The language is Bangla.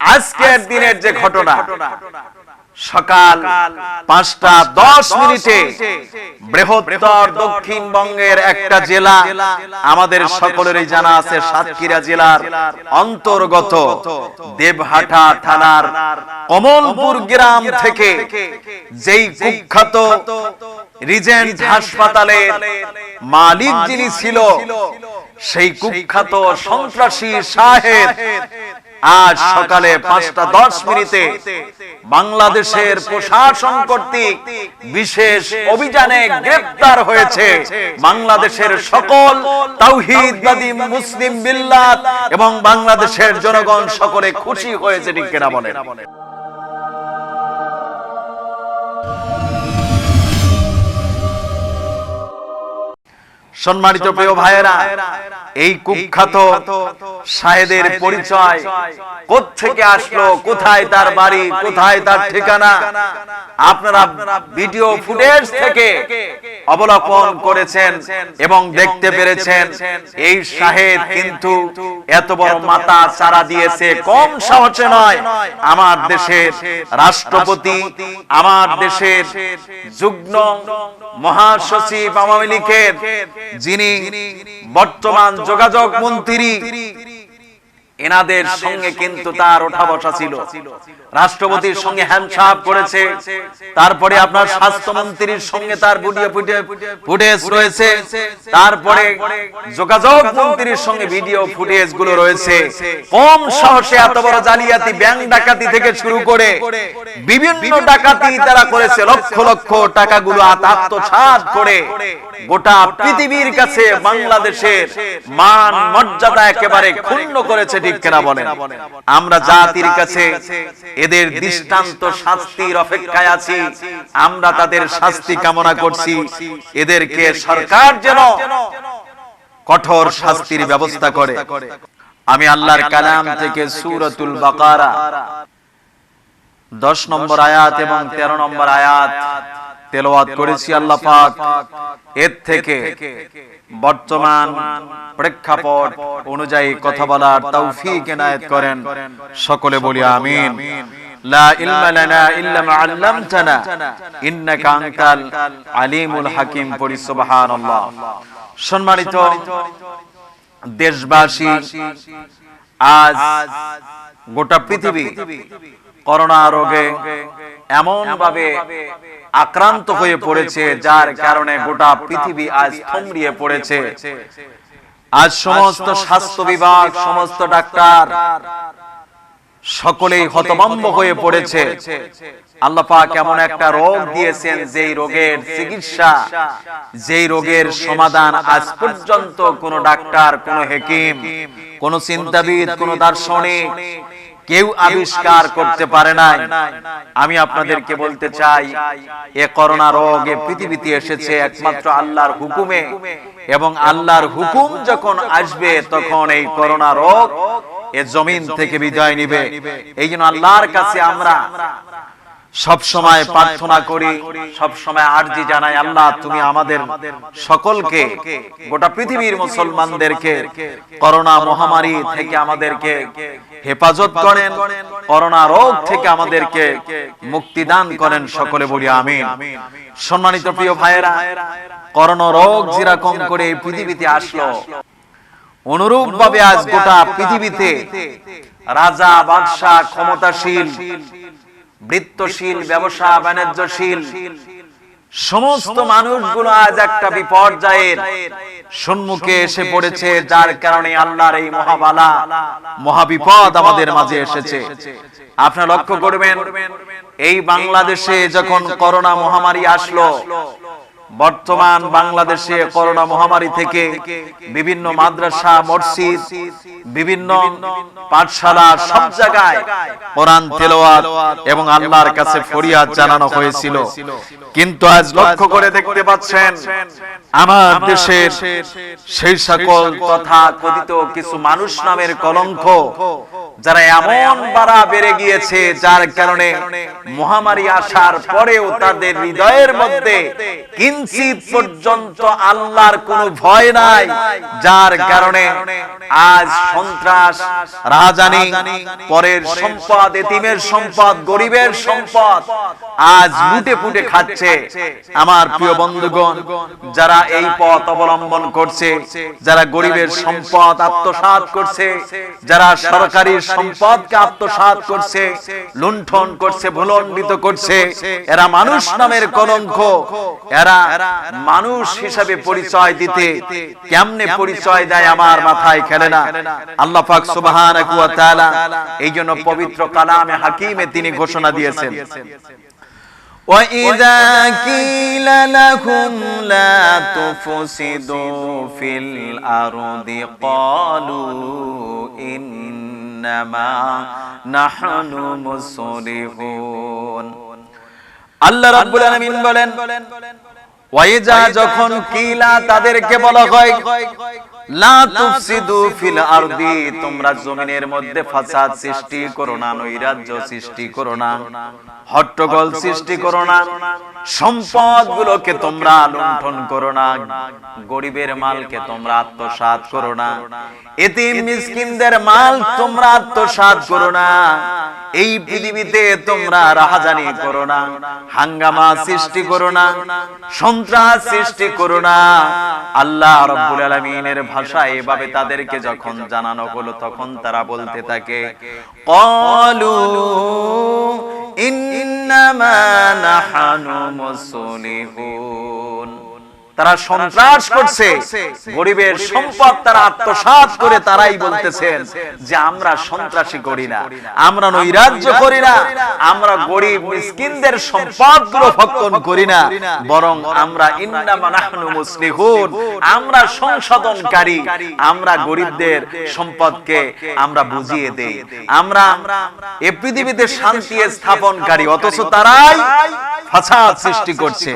আজকের দিনের যে ঘটনা সকাল পাঁচটা দশ মিনিটে বৃহত্তর দক্ষিণবঙ্গের একটা জেলা আমাদের সকলেরই জানা আছে সাতক্ষীরা জেলার অন্তর্গত দেবহাটা থানার কমলপুর গ্রাম থেকে যেই কুখ্যাত রিজেন্ট হাসপাতালের মালিক যিনি ছিল সেই কুখ্যাত সন্ত্রাসী সাহেব আজ সকালে পাঁচটা দশ মিনিটে বাংলাদেশের প্রশাসন কর্তৃক বিশেষ অভিযানে গ্রেপ্তার হয়েছে বাংলাদেশের সকল তাওহিদবাদী মুসলিম বিল্লাত এবং বাংলাদেশের জনগণ সকলে খুশি হয়েছে ঠিক কেনা বলেন? সম্মানিত প্রিয় ভাইয়েরা এই কুখ্যাত সাহেদের পরিচয় থেকে আসলো কোথায় তার বাড়ি কোথায় তার ঠিকানা? আপনারা ভিডিও ফুটেজ থেকে অবলোকন করেছেন এবং দেখতে পেরেছেন এই সাহেব কিন্তু এত বড় মাথা চারা দিয়েছে কম সাহসে নয়। আমার দেশের রাষ্ট্রপতি আমার দেশের যুগ্ম মহাসচিব আওয়ামী লীগের যিনি বর্তমান যোগাযোগ মন্ত্রী। এনাদের সঙ্গে কিন্তু তার ওঠা বসা ছিল। রাষ্ট্রপতির সঙ্গে হ্যান্ডশাপ করেছে। তারপরে আপনার স্বাস্থ্যমন্ত্রীর সঙ্গে তার ভিডিও ফুটেজ রয়েছে। তারপরে যোগাযোগ মন্ত্রীর সঙ্গে ভিডিও ফুটেজগুলো রয়েছে। কম সাহসে এত বড় জালিয়াতি, ব্যাংক ডাকাতি থেকে শুরু করে বিভিন্ন ডাকাতি তারা করেছে। লক্ষ লক্ষ টাকাগুলো আত্মসাৎ করে গোটা পৃথিবীর কাছে বাংলাদেশের মান মর্যাদা একেবারে ক্ষুণ্ণ করেছে আমরা জাতির কাছে এদের দৃষ্টান্ত শাস্তির অপেক্ষায় আছি। আমরা তাদের শাস্তি কামনা করছি। এদেরকে সরকার যেন কঠোর শাস্তির ব্যবস্থা করে। আমি আল্লাহর কালাম থেকে সুরতুল বাকারা, দশ নম্বর আয়াত এবং তেরো নম্বর আয়াত তেলাওয়াত করেছি আল্লাহ পাক। এর থেকে বর্তমান প্রেক্ষাপট অনুযায়ী কথা বলার তৌফিক এনায়েত করেন। সকলে বলি আমিন। লা ইলমা লানা ইল্লা মা আল্লামতানা। ইন্নাকা আনতাল আলিমুল হাকিম পড়ি সুবহানাল্লাহ। সম্মানিত দেশবাসী, আজ গোটা পৃথিবী করোনা রোগে এমন ভাবে আক্রান্ত হয়ে পড়েছে, যার কারণে গোটা পৃথিবী আজ থমড়িয়ে পড়েছে। আজ সমস্ত স্বাস্থ্য বিভাগ, সমস্ত ডাক্তার সকলেই হতভম্ব হয়ে পড়েছে। আল্লাহ পাক এমন একটা রোগ দিয়েছেন, যেই রোগের চিকিৎসা, যেই রোগের সমাধান আজ পর্যন্ত কোন ডাক্তার, কোন হেকিম, কোন চিন্তাবিদ, কোন দার্শনিক কেউ আবিষ্কার করতে পারে নাই। আমি আপনাদেরকে বলতে চাই এ করোনা রোগ এ পৃথিবীতে এসেছে একমাত্র আল্লাহর হুকুমে। এবং আল্লাহর হুকুম যখন আসবে তখন এই করোনা রোগ এ জমিন থেকে বিদায় নিবে। এই জন্য আল্লাহর কাছে আমরা সব সময় প্রার্থনা করি সব সময় আরজি জানাই আল্লাহ তুমি আমাদের সকলকে গোটা পৃথিবীর মুসলমানদেরকে করোনা মহামারী থেকে আমাদেরকে হেফাজত করেন করোনা রোগ থেকে আমাদেরকে মুক্তি দান করেন সকলে বলি আমিন। সম্মানিত প্রিয় ভাইয়েরা করোনা রোগ যেরকম করে এই পৃথিবীতে আসলো অনুরূপ ভাবে আজ গোটা পৃথিবীতে রাজা বাদশাহ ক্ষমতাশীল বৃত্তশীল ব্যবসা বাণিজ্যশীল। সমস্ত মানুষগুলো আজ একটা বিপর্যয়ের সম্মুখে এসে পড়েছে যার কারণে আল্লাহর এই মহাবালা মহাবিপদ আমাদের মাঝে এসেছে। আপনারা লক্ষ্য করবেন এই বাংলাদেশে যখন করোনা মহামারী আসলো বর্তমান বাংলাদেশে করোনা মহামারী থেকে বিভিন্ন মাদ্রাসা, মসজিদ, বিভিন্ন পাঠশালা সব জায়গায় কোরআন তেলাওয়াত এবং আল্লাহর কাছে ফরিয়াদ জানানো হয়েছিল। কিন্তু আজ লক্ষ্য করে দেখতে পাচ্ছেন, আমার দেশের সেই সকল তথা কথিত কিছু মানুষ নামের কলঙ্ক যারা এমন বাড়া বেড়ে গিয়েছে, যার কারণে মহামারী আসার পরেও তাদের হৃদয়ের মধ্যে কিঞ্চিত পর্যন্ত আল্লাহর কোনো ভয় নাই, যার কারণে আজ সন্ত্রাস রাজানি পরের সম্পদ, এতিমের সম্পদ, গরিবের সম্পদ আজ লুটে পুটে খাচ্ছে। আমার প্রিয় বন্ধুগণ, যারা এই পথ অবলম্বন করছে, যারা গরিবের সম্পদ আত্মসাৎ করছে, যারা সরকারি সম্পদকে আত্মসাৎ করছে লুণ্ঠন করছে ভুলন্ডিত করছে এরা মানুষ নামের কলঙ্ক এরা মানুষ হিসাবে পরিচয় দিতে কেমনে পরিচয় দেয় আমার মাথায় খেলে না আল্লাহ পাক সুবহানাহু ওয়া তাআলা এই জন্য পবিত্র কালামে হাকিমে তিনি ঘোষণা দিয়েছেন وَإِذَا قِيلَ لَهُمْ لَا تُفْسِدُوا فِي الْأَرْضِ قَالُوا ইন্নামা নাহনু মুসলিহুন আল্লাহ রাব্বুল আলামিন বলেন ওয়াইজা যখন কিলা তাদেরকে বলা হয় লা তোমরা সৃষ্টি করো না, নৈরাজ্য তোমরা লুণ্ঠন করো না, গরিবের মালকে তোমরা করো না মিসকিনদের মাল তোমরা আত্মসাৎ করো না, এই পৃথিবীতে তোমরা রাহাজানি করো না, হাঙ্গামা সৃষ্টি করো না, সন্ত্রাস সৃষ্টি করো না, আল্লাহ রব্বুল আলামিনের ভাষায় এভাবে তাদেরকে যখন জানানো হলো তখন তারা বলতে থাকে কলু ইন্নামা নাহানু মুসলিহুন। তারা সন্ত্রাস করছে। গরিবের সম্পদ তারা আত্মসাৎ করে তারাই বলতেছেন যে আমরা সন্ত্রাসী করি না, আমরা নৈরাজ্য করি না, আমরা গরিব মিসকিনদের সম্পদগুলো ভক্ষণ করি না, বরং আমরা ইন্নামা নাহনু মুসলিহুন, আমরা সংশোধনকারী, আমরা গরিবদের সম্পদকে আমরা বুঝিয়ে দেই। আমরা এ পৃথিবীতে শান্তি স্থাপনকারী, অথচ তারাই ফাসাদ সৃষ্টি করছে।